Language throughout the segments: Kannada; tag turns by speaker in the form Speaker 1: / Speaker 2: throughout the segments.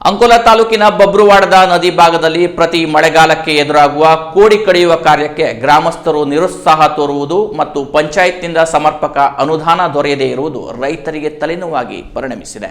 Speaker 1: ಅಂಕೋಲಾ ತಾಲೂಕಿನ ಬಬ್ರುವಾಡದ ನದಿ ಭಾಗದಲ್ಲಿ ಪ್ರತಿ ಮಳೆಗಾಲಕ್ಕೆ ಎದುರಾಗುವ ಕೋಡಿ ಕಡಿಯುವ ಕಾರ್ಯಕ್ಕೆ ಗ್ರಾಮಸ್ಥರು ನಿರುತ್ಸಾಹ ತೋರುವುದು ಮತ್ತು ಪಂಚಾಯತ್ನಿಂದ ಸಮರ್ಪಕ ಅನುದಾನ ದೊರೆಯದೇ ಇರುವುದು ರೈತರಿಗೆ ತಲೆನೋವಾಗಿ ಪರಿಣಮಿಸಿದೆ.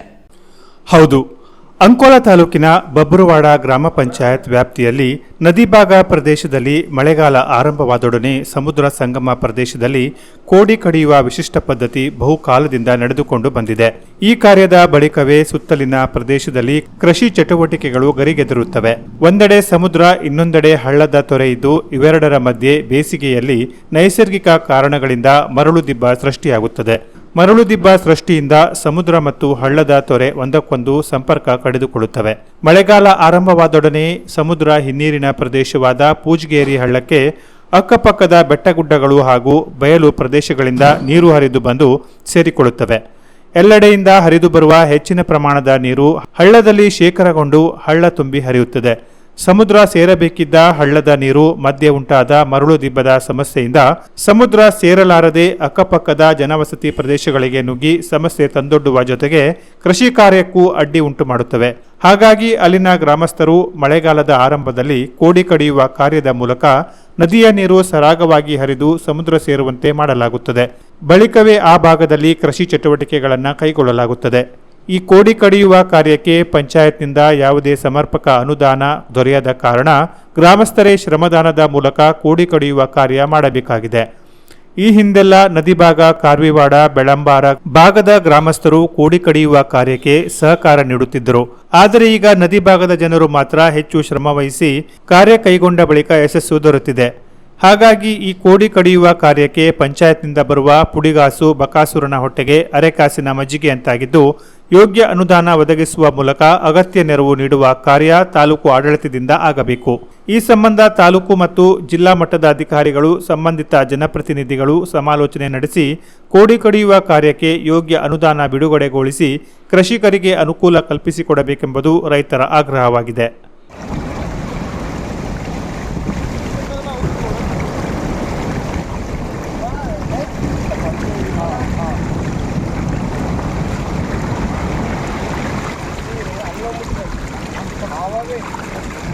Speaker 2: ಹೌದು. ಅಂಕೋಲಾ ತಾಲೂಕಿನ ಬಬ್ರುವಾಡ ಗ್ರಾಮ ಪಂಚಾಯತ್ ವ್ಯಾಪ್ತಿಯಲ್ಲಿ ನದಿ ಭಾಗ ಪ್ರದೇಶದಲ್ಲಿ ಮಳೆಗಾಲ ಆರಂಭವಾದೊಡನೆ ಸಮುದ್ರ ಸಂಗಮ ಪ್ರದೇಶದಲ್ಲಿ ಕೋಡಿ ಕಡಿಯುವ ವಿಶಿಷ್ಟ ಪದ್ಧತಿ ಬಹುಕಾಲದಿಂದ ನಡೆದುಕೊಂಡು ಬಂದಿದೆ. ಈ ಕಾರ್ಯದ ಬಳಿಕವೇ ಸುತ್ತಲಿನ ಪ್ರದೇಶದಲ್ಲಿ ಕೃಷಿ ಚಟುವಟಿಕೆಗಳು ಗರಿಗೆದರುತ್ತವೆ. ಒಂದೆಡೆ ಸಮುದ್ರ, ಇನ್ನೊಂದೆಡೆ ಹಳ್ಳದ ತೊರೆ ಇದ್ದು ಇವೆರಡರ ಮಧ್ಯೆ ಬೇಸಿಗೆಯಲ್ಲಿ ನೈಸರ್ಗಿಕ ಕಾರಣಗಳಿಂದ ಮರಳು ದಿಬ್ಬ ಸೃಷ್ಟಿಯಾಗುತ್ತದೆ. ಮರಳು ದಿಬ್ಬ ಸೃಷ್ಟಿಯಿಂದ ಸಮುದ್ರ ಮತ್ತು ಹಳ್ಳದ ತೊರೆ ಒಂದಕ್ಕೊಂದು ಸಂಪರ್ಕ ಕಡಿದುಕೊಳ್ಳುತ್ತವೆ. ಮಳೆಗಾಲ ಆರಂಭವಾದೊಡನೆ ಸಮುದ್ರ ಹಿನ್ನೀರಿನ ಪ್ರದೇಶವಾದ ಪೂಜ್ಗೇರಿ ಹಳ್ಳಕ್ಕೆ ಅಕ್ಕಪಕ್ಕದ ಬೆಟ್ಟಗುಡ್ಡಗಳು ಹಾಗೂ ಬಯಲು ಪ್ರದೇಶಗಳಿಂದ ನೀರು ಹರಿದು ಬಂದು ಸೇರಿಕೊಳ್ಳುತ್ತವೆ. ಎಲ್ಲೆಡೆಯಿಂದ ಹರಿದು ಬರುವ ಹೆಚ್ಚಿನ ಪ್ರಮಾಣದ ನೀರು ಹಳ್ಳದಲ್ಲಿ ಶೇಖರಗೊಂಡು ಹಳ್ಳ ತುಂಬಿ ಹರಿಯುತ್ತದೆ. ಸಮುದ್ರ ಸೇರಬೇಕಿದ್ದ ಹಳ್ಳದ ನೀರು ಮಧ್ಯೆ ಉಂಟಾದ ಮರಳು ದಿಬ್ಬದ ಸಮಸ್ಯೆಯಿಂದ ಸಮುದ್ರ ಸೇರಲಾರದೆ ಅಕ್ಕಪಕ್ಕದ ಜನವಸತಿ ಪ್ರದೇಶಗಳಿಗೆ ನುಗ್ಗಿ ಸಮಸ್ಯೆ ತಂದೊಡ್ಡುವ ಜೊತೆಗೆ ಕೃಷಿ ಕಾರ್ಯಕ್ಕೂ ಅಡ್ಡಿ ಉಂಟು ಮಾಡುತ್ತವೆ. ಹಾಗಾಗಿ ಅಲ್ಲಿನ ಗ್ರಾಮಸ್ಥರು ಮಳೆಗಾಲದ ಆರಂಭದಲ್ಲಿ ಕೋಡಿ ಕಡಿಯುವ ಕಾರ್ಯದ ಮೂಲಕ ನದಿಯ ನೀರು ಸರಾಗವಾಗಿ ಹರಿದು ಸಮುದ್ರ ಸೇರುವಂತೆ ಮಾಡಲಾಗುತ್ತದೆ. ಬಳಿಕವೇ ಆ ಭಾಗದಲ್ಲಿ ಕೃಷಿ ಚಟುವಟಿಕೆಗಳನ್ನು ಕೈಗೊಳ್ಳಲಾಗುತ್ತದೆ. ಈ ಕೋಡಿ ಕಡಿಯುವ ಕಾರ್ಯಕ್ಕೆ ಪಂಚಾಯತ್ನಿಂದ ಯಾವುದೇ ಸಮರ್ಪಕ ಅನುದಾನ ದೊರೆಯದ ಕಾರಣ ಗ್ರಾಮಸ್ಥರೇ ಶ್ರಮದಾನದ ಮೂಲಕ ಕೋಡಿ ಕಡಿಯುವ ಕಾರ್ಯ ಮಾಡಬೇಕಾಗಿದೆ. ಈ ಹಿಂದೆಲ್ಲ ನದಿ ಭಾಗ ಕಾರ್ವಿವಾಡ ಬೆಳಂಬಾರ ಭಾಗದ ಗ್ರಾಮಸ್ಥರು ಕೋಡಿ ಕಡಿಯುವ ಕಾರ್ಯಕ್ಕೆ ಸಹಕಾರ ನೀಡುತ್ತಿದ್ದರು. ಆದರೆ ಈಗ ನದಿ ಭಾಗದ ಜನರು ಮಾತ್ರ ಹೆಚ್ಚು ಶ್ರಮವಹಿಸಿ ಕಾರ್ಯ ಕೈಗೊಂಡ ಬಳಿಕ ಯಶಸ್ಸು ದೊರೆತಿದೆ. ಹಾಗಾಗಿ ಈ ಕೋಡಿ ಕಡಿಯುವ ಕಾರ್ಯಕ್ಕೆ ಪಂಚಾಯತ್ನಿಂದ ಬರುವ ಪುಡಿಗಾಸು ಬಕಾಸುರನ ಹೊಟ್ಟೆಗೆ ಅರೆಕಾಸಿನ ಮಜ್ಜಿಗೆಯಂತಾಗಿದ್ದು ಯೋಗ್ಯ ಅನುದಾನ ಒದಗಿಸುವ ಮೂಲಕ ಅಗತ್ಯ ನೆರವು ನೀಡುವ ಕಾರ್ಯ ತಾಲೂಕು ಆಡಳಿತದಿಂದ ಆಗಬೇಕು. ಈ ಸಂಬಂಧ ತಾಲೂಕು ಮತ್ತು ಜಿಲ್ಲಾ ಮಟ್ಟದ ಅಧಿಕಾರಿಗಳು, ಸಂಬಂಧಿತ ಜನಪ್ರತಿನಿಧಿಗಳು ಸಮಾಲೋಚನೆ ನಡೆಸಿ, ಕೋಡಿ ಕಡಿಯುವ ಕಾರ್ಯಕ್ಕೆ ಯೋಗ್ಯ ಅನುದಾನ ಬಿಡುಗಡೆಗೊಳಿಸಿ, ಕೃಷಿಕರಿಗೆ ಅನುಕೂಲ ಕಲ್ಪಿಸಿಕೊಡಬೇಕೆಂಬುದು ರೈತರ ಆಗ್ರಹವಾಗಿದೆ.